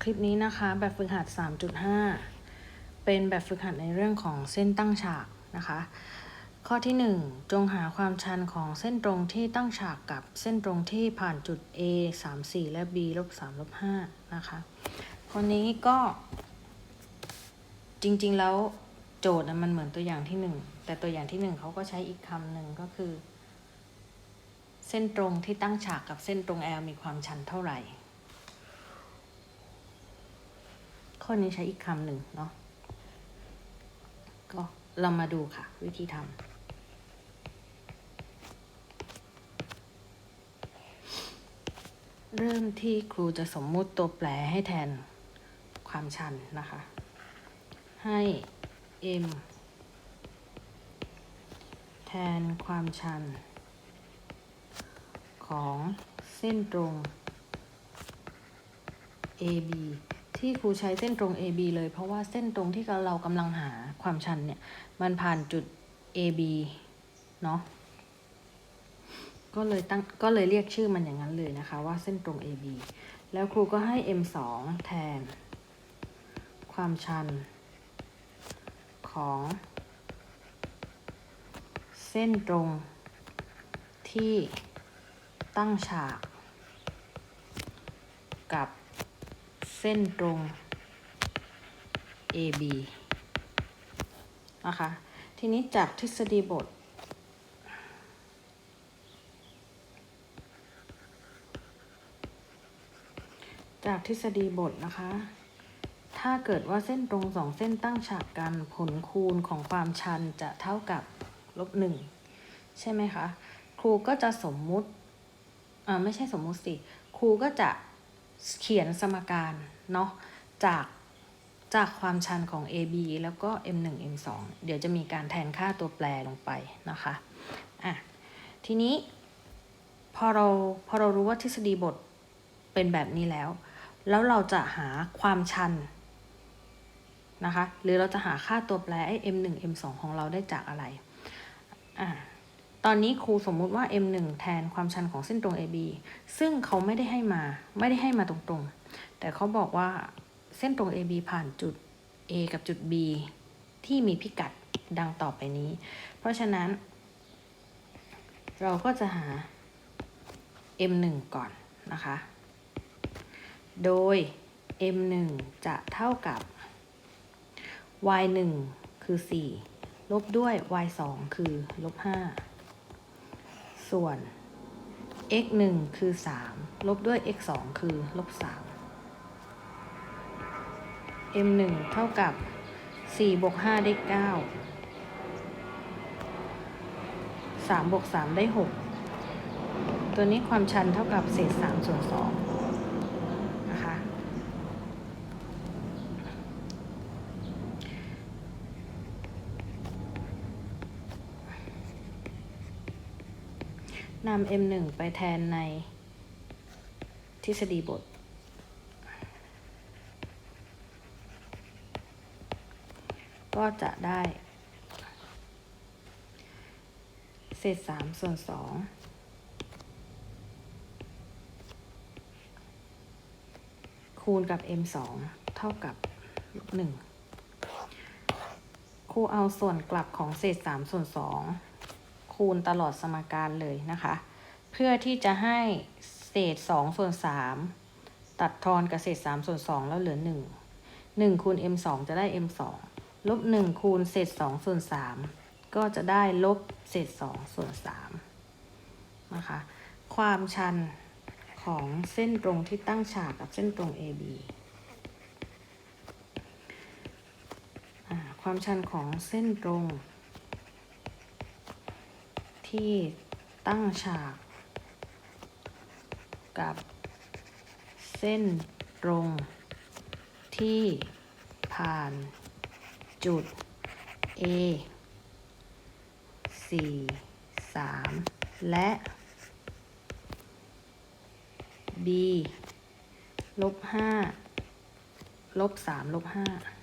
คลิปนี้นะคะแบบฝึกหัด 3.5 เป็นแบบฝึกหัดในเรื่องของเส้นตั้งฉากนะคะ ข้อที่ 1 จงหาความชันของเส้นตรงที่ตั้งฉากกับเส้นตรงที่ผ่านจุด A 3 4 และ B ลบ3ลบ5นะคะคนนี้ก็จริงๆแล้วโจทย์มันเหมือนตัวอย่างที่ 1 แต่ตัวอย่างที่ 1เขาก็ใช้อีกคำหนึ่งก็คือ เส้นตรงที่ตั้งฉากกับเส้นตรง L มีความชันเท่าไหร่ ข้อนี้ใช้อีกคำหนึ่งเนาะก็เรามาดูค่ะ วิธีทำเริ่มที่ครูจะสมมุติตัวแปรให้แทนความชันนะคะ ให้ m แทนความชัน ของเส้นตรง AB ที่ครูใช้เส้นตรง AB เลยเพราะว่าเส้นตรงที่เรากำลังหาความชันเนี่ย มันผ่านจุด AB เนาะก็เลยตั้งก็เลยเรียกชื่อมันอย่างนั้นเลยนะคะว่าเส้นตรง AB แล้วครูก็ให้ M2 แทน ความชันของ เส้นตรงที่ตั้งฉาก กับ เส้นตรง AB นะคะ ทีนี้จากทฤษฎีบท จากทฤษฎีบทนะคะ ถ้าเกิดว่าเส้นตรงสองเส้นตั้งฉากกันผลคูณของความชันจะเท่ากับลบหนึ่งใช่ไหมคะ ครูก็จะสมมุติ อ่าไม่ใช่สมมุติสิ ครูก็จะ เขียนสมการเนาะจากจากความชันของ AB แล้วก็ M1 M2 เดี๋ยวจะมีการแทนค่าตัวแปรลงไปนะคะอะทีนี้พอเราพอเรารู้ว่าทฤษฎีบทเป็นแบบนี้แล้ว แล้วเราจะหาความชันนะคะ หรือเราจะหาค่าตัวแปรไอ้ M1 M2 ของเราได้จากอะไรอะ อนนี้ครูสมมุติว่า M1 แทนความชันของเส้นตรง AB ซึ่งเขาไม่ได้ให้มา ไม่ได้ให้มาตรงๆ แต่เขาบอกว่าเส้นตรง AB ผ่านจุด A กับจุด B ที่มีพิกัดดังต่อไปนี้ เพราะฉะนั้น เราก็จะหา M1 ก่อนนะคะ โดย M1 จะเท่ากับ Y1 คือ 4 ลบด้วย Y2 คือลบ5 ส่วน x 1คือ 3 ลบด้วย x 2คือลบ3 m 1เท่ากับ 4 บวก 5 ได้ 9 3 บวก 3 ได้ 6 ตัวนี้ความชันเท่ากับเศษ 3 ส่วน 2นะคะ นำ M1 ไปแทนในทฤษฎีบท ก็จะได้ เศษสามส่วนสองคูณกับ m สองเท่ากับลบหนึ่งครูเอาส่วนกลับของเศษสามส่วนสอง คูณตลอดสมการเลยนะคะ เพื่อที่จะให้เศษสองส่วนสามตัดทอนกับเศษสามส่วนสองแล้วเหลือหนึ่งหนึ่งคูณ m สองจะได้ m สองลบหนึ่งคูณเศษสองส่วนสามก็จะได้ลบเศษสองส่วนสามนะคะความชันของเส้นตรงที่ตั้งฉากกับเส้นตรง AB ความชันของเส้นตรง ที่ตั้งฉาก กับเส้นตรง ที่ผ่านจุด A 4 3 และ B ลบ5ลบ3ลบ5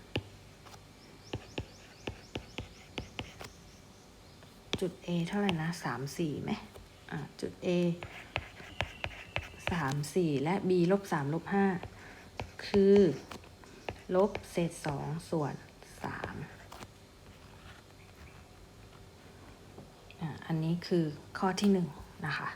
จุด A เท่าไหร่นะสามสี่ไหมจุด A สามสี่และ B ลบสามลบห้าคือ ลบเศษสองส่วนสามอันนี้คือข้อที่หนึ่งนะคะ